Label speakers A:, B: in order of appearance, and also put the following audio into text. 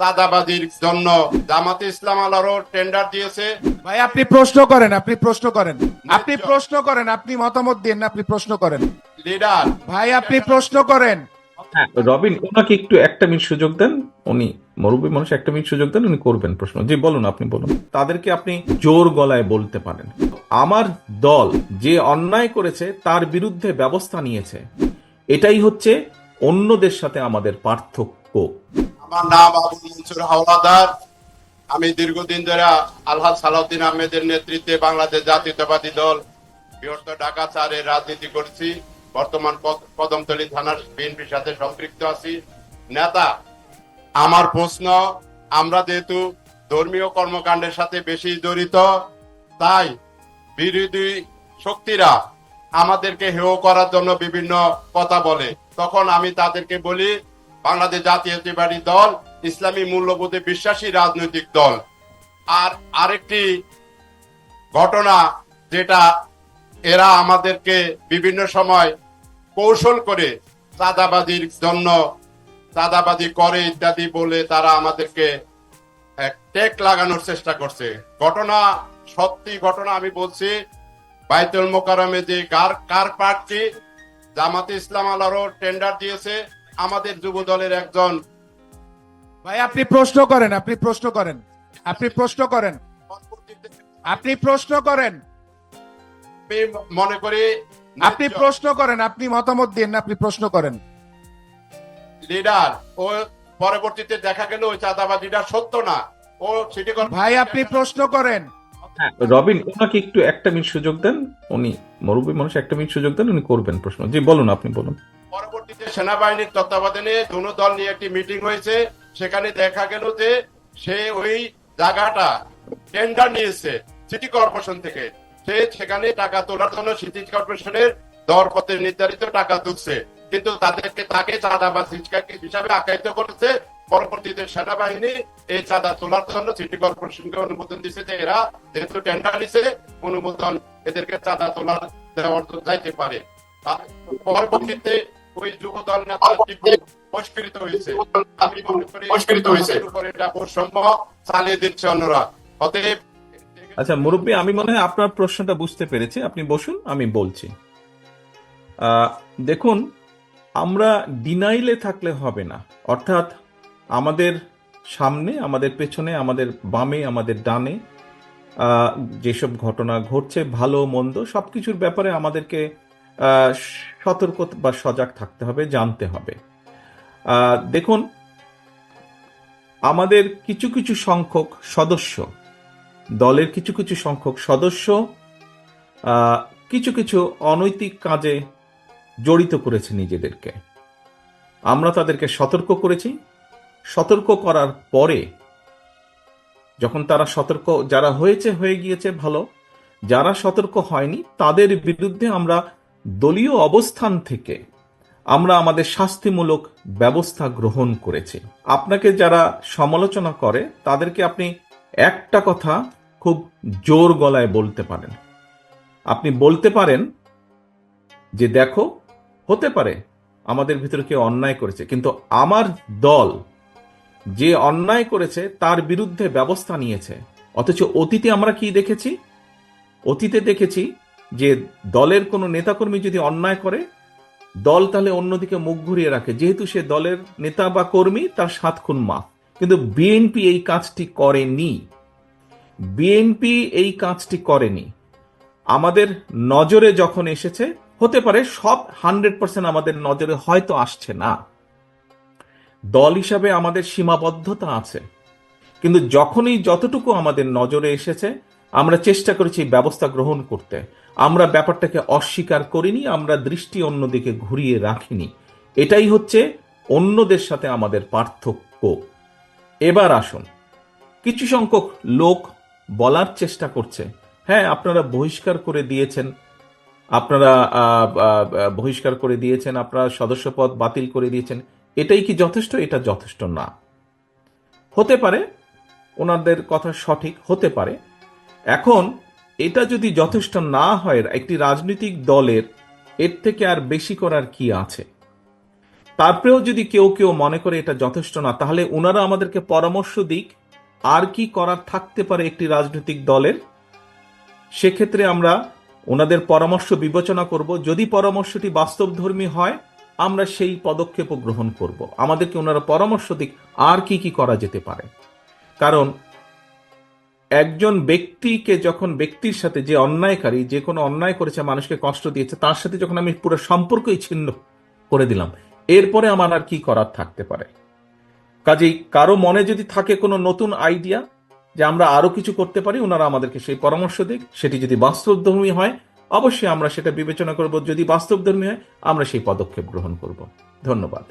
A: চাঁদাবাজির জন্য জামাতে ইসলাম আলারও টেন্ডার দিয়েছে।
B: ভাই আপনি প্রশ্ন করেন আপনি প্রশ্ন করেন। আপনি প্রশ্ন করেন আপনি মতামত দিন না আপনি প্রশ্ন করেন।
A: লিডার
B: ভাই আপনি প্রশ্ন করেন।
C: হ্যাঁ রবিন ওনাকে একটু একটা মিনিট সুযোগ দেন। উনি মুরব্বী মানুষ একটা মিনিট সুযোগ দেন উনি করবেন প্রশ্ন। জি বলুন আপনি বলুন। তাদেরকে আপনি জোর গলায় বলতে পারেন। আমার দল যে অন্যায় করেছে তার বিরুদ্ধে ব্যবস্থা নিয়েছে। এটাই হচ্ছে অন্যদের সাথে আমাদের পার্থক্য।
A: আমার নাম আবু মনসুর হাওলাদার। আমি দীর্ঘদিন ধরে আলহাজ সালাউদ্দিন আহমেদের নেতৃত্বে বাংলাদেশ জাতীয়তাবাদী দল, বৃহত্তর ঢাকা চারের রাজনীতি করছি। বর্তমান কদ- কদমতলী থানার বিএনপির সাথে সম্পৃক্ত আছি। নেতা, আমার প্রশ্ন, আমরা যেহেতু ধর্মীয় কর্মকাণ্ডের সাথে বেশি জড়িত, তাই বিরোধী শক্তিরা আমাদেরকে হেয় করার জন্য বিভিন্ন কথা বলে। তখন আমি তাদেরকে বলি বাংলাদেশ জাতীয়তাবাদী দল, ইসলামী মূল্যবোধে বিশ্বাসী রাজনৈতিক দল। আর আরেকটি ঘটনা যেটা এরা আমাদেরকে বিভিন্ন সময় কৌশল করে চাঁদাবাজির জন্য, চাঁদাবাজি করে ইত্যাদি বলে তারা আমাদেরকে টেক লাগানোর চেষ্টা করছে। ঘটনা, সত্যি ঘটনা আমি বলছি, বাইতুল মোকারমে যে কার কার পার্কটি জামাতে ইসলাম আলারও টেন্ডার দিয়েছে আমাদের যুব দলের একজন।
B: ভাই আপনি প্রশ্ন করেন আপনি প্রশ্ন করেন আপনি প্রশ্ন করেন। আপনি প্রশ্ন করেন।
A: আমি মনে করি
B: আপনি প্রশ্ন করেন আপনি মতামত দিন আপনি প্রশ্ন করেন।
A: লিডার ও পরবর্তীতে দেখা গেল ওই চাঁদাবাজিটা সত্য না। ও সিটি
B: ভাই আপনি প্রশ্ন করেন।
C: হ্যাঁ রবিন ওনাকে একটু একটা মিনিট সুযোগ দেন। উনি মুরব্বী মানুষ একটা মিনিট সুযোগ দেন উনি করবেন প্রশ্ন। জি বলুন আপনি বলুন।
A: পরবর্তীতে সেনাবাহিনীর তত্ত্বাবধানে দুনো দল নিয়ে একটি মিটিং হয়েছে। সেখানে দেখা গেল যে সে ওই জায়গাটা টেন্ডার নিয়েছে সিটি কর্পোরেশন থেকে। সে সেখানে টাকা তোলার জন্য সিটি কর্পোরেশনের দরপত্রে নির্ধারিত টাকা তুলছে। কিন্তু তাদেরকে তাকে চাঁদাবাজ হিসাবে আখ্যায়িত করেছে। পরবর্তীতে সেনাবাহিনী এই চাঁদা তোলার জন্য সিটি কর্পোরেশনকে অনুমোদন দিচ্ছে যে এরা যেহেতু টেন্ডার নিছে অনুমোদন এদেরকে চাঁদা তোলার দেওয়ার যাইতে পারে। পরবর্তীতে ওই যুব দল নেতা টিপু বহিষ্কৃত হয়েছে। আমি মনে করি বহিষ্কৃত হয়েছে। এটা বৈষম্য চালিয়ে দিচ্ছে অন্যরা অতএব
C: আচ্ছা মুরব্বী আমি মনে হয় আপনার প্রশ্নটা বুঝতে পেরেছি। আপনি বসুন আমি বলছি। আহ, দেখুন আমরা ডিনাইলে থাকলে হবে না। অর্থাৎ আমাদের সামনে আমাদের পেছনে আমাদের বামে আমাদের ডানে আহ, যেসব ঘটনা ঘটছে ভালো মন্দ সবকিছুর ব্যাপারে আমাদেরকে সতর্ক বা সজাগ থাকতে হবে, জানতে হবে। দেখুন, আমাদের কিছু কিছু সংখ্যক সদস্য, দলের কিছু কিছু সংখ্যক সদস্য কিছু কিছু অনৈতিক কাজে জড়িত করেছে নিজেদেরকে। আমরা তাদেরকে সতর্ক করেছি। সতর্ক করার পরে যখন তারা সতর্ক, যারা হয়েছে, হয়ে গিয়েছে, ভালো। যারা সতর্ক হয়নি, তাদের বিরুদ্ধে আমরা দলীয় অবস্থান থেকে আমরা আমাদের শাস্তিমূলক ব্যবস্থা গ্রহণ করেছি। আপনাকে যারা সমালোচনা করে, তাদেরকে আপনি একটা কথা খুব জোর গলায় বলতে পারেন। আপনি বলতে পারেন যে, দেখো, হতে পারে আমাদের ভিতরে কেউ অন্যায় করেছে, কিন্তু আমার দল যে অন্যায় করেছে, তার বিরুদ্ধে ব্যবস্থা নিয়েছে। অথচ অতীতে আমরা কি দেখেছি? অতীতে দেখেছি যে দলের কোনো নেতাকর্মী যদি অন্যায় করে, দল তাহলে অন্যদিকে মুখ ঘুরিয়ে রাখে। যেহেতু সে দলের নেতা বা কর্মী, তার সাত খুন মাফ। কিন্তু বিএনপি এই কাজটি করেনি। বিএনপি এই কাজটি করেনি। আমাদের নজরে যখন এসেছে, হতে পারে সব হান্ড্রেড পার্সেন্ট আমাদের নজরে হয়তো আসছে না। দল হিসাবে আমাদের সীমাবদ্ধতা আছে। কিন্তু যখনই যতটুকু আমাদের নজরে এসেছে আমরা চেষ্টা করেছি ব্যবস্থা গ্রহণ করতে। আমরা ব্যাপারটাকে অস্বীকার করিনি, আমরা দৃষ্টি অন্যদিকে ঘুরিয়ে রাখিনি। এটাই হচ্ছে অন্যদের সাথে আমাদের পার্থক্য। এবার আসুন। কিছু সংখ্যক লোক বলার চেষ্টা করছে। হ্যাঁ আপনারা বহিষ্কার করে দিয়েছেন। আপনারা বহিষ্কার করে দিয়েছেন, আপনারা সদস্যপদ বাতিল করে দিয়েছেন। এটাই কি যথেষ্ট? এটা যথেষ্ট না। হতে পারে, ওনাদের কথা সঠিক হতে পারে। এখন, এটা যদি যথেষ্ট না হয়, একটি রাজনৈতিক দলের, এর থেকে আর বেশি করার কি আছে? তারপরেও যদি কেউ কেউ মনে করে এটা যথেষ্ট না, তাহলে ওনারা আমাদেরকে পরামর্শ দিক, আর কি করার থাকতে পারে একটি রাজনৈতিক দলের? সেক্ষেত্রে আমরা ওনাদের পরামর্শ বিবেচনা করব। যদি পরামর্শটি বাস্তবধর্মী হয়, আমরা সেই পদক্ষেপও গ্রহণ করব। আমাদেরকে ওনারা পরামর্শ দিক, আর কি কি করা যেতে পারে? কারণ একজন ব্যক্তিকে যখন ব্যক্তির সাথে যে অন্যায়কারী, যে কোনো অন্যায় করেছে, মানুষকে কষ্ট দিয়েছে, তার সাথে যখন আমি পুরো সম্পর্কই ছিন্ন করে দিলাম, এরপরে আমার আর কি করার থাকতে পারে? কাজেই কারও মনে যদি থাকে কোনো নতুন আইডিয়া যে আমরা আরও কিছু করতে পারি ওনারা আমাদেরকে সেই পরামর্শ দিক। সেটি যদি বাস্তবধর্মী হয়, অবশ্যই আমরা সেটা বিবেচনা করব। যদি বাস্তবধর্মী হয়, আমরা সেই পদক্ষেপ গ্রহণ করব। ধন্যবাদ।